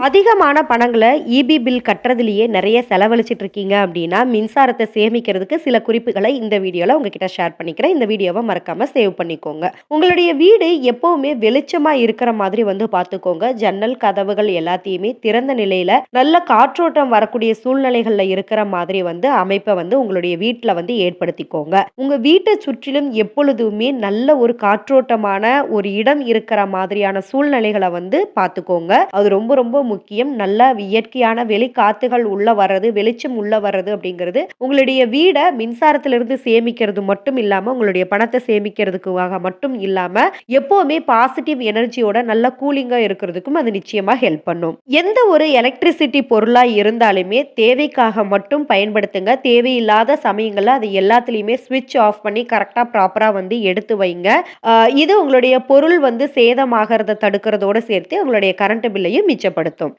அதிகமான பணங்களை EB bill கட்டுறதுலேயே நிறைய செலவழிச்சிட்டு இருக்கீங்க அப்படின்னா மின்சாரத்தை சேமிக்கிறதுக்கு சில குறிப்புகளை இந்த வீடியோவில் உங்ககிட்ட ஷேர் பண்ணிக்கிறேன். இந்த வீடியோவை மறக்காம சேவ் பண்ணிக்கோங்க. உங்களுடைய வீடு எப்பவுமே வெளிச்சமா இருக்கிற மாதிரி வந்து பார்த்துக்கோங்க. ஜன்னல், கதவுகள் எல்லாத்தையுமே திறந்த நிலையில நல்ல காற்றோட்டம் வரக்கூடிய சூழ்நிலைகளில் இருக்கிற மாதிரி வந்து அமைப்பை வந்து உங்களுடைய வீட்டில் வந்து ஏற்படுத்திக்கோங்க. உங்க வீட்டை சுற்றிலும் எப்பொழுதுமே நல்ல ஒரு காற்றோட்டமான ஒரு இடம் இருக்கிற மாதிரியான சூழ்நிலைகளை வந்து பார்த்துக்கோங்க. அது ரொம்ப ரொம்ப முக்கியம். நல்ல இயற்கையான வெளிக்காத்துகள் உள்ள வர்றது, வெளிச்சம் உள்ள வர்றது அப்படிங்கிறது, உங்களுடைய வீடை மின்சாரத்திலிருந்து சேமிக்கிறது மட்டும் இல்லாம, உங்களுடைய பணத்தை சேமிக்கிறதுக்காக மட்டும் இல்லாம, எப்பவுமே பாசிட்டிவ் எனர்ஜியோட நல்ல கூலிங்கா இருக்கிறதுக்கும் அது நிச்சயமா ஹெல்ப் பண்ணும். எந்த ஒரு எலக்ட்ரிசிட்டி பொருளா இருந்தாலுமே தேவைக்காக மட்டும் பயன்படுத்துங்க. தேவையில்லாத சமயங்கள்ல அது எல்லாத்துலயுமே ஸ்விட்ச் ஆஃப் பண்ணி கரெக்டா ப்ராப்பரா வந்து எடுத்து வைங்க. இது உங்களுடைய பொருள் வந்து சேதமாகறத தடுக்கிறதோட சேர்த்து உங்களுடைய கரண்ட் பில்லையும் மிச்சப்படுத்தும். опыту.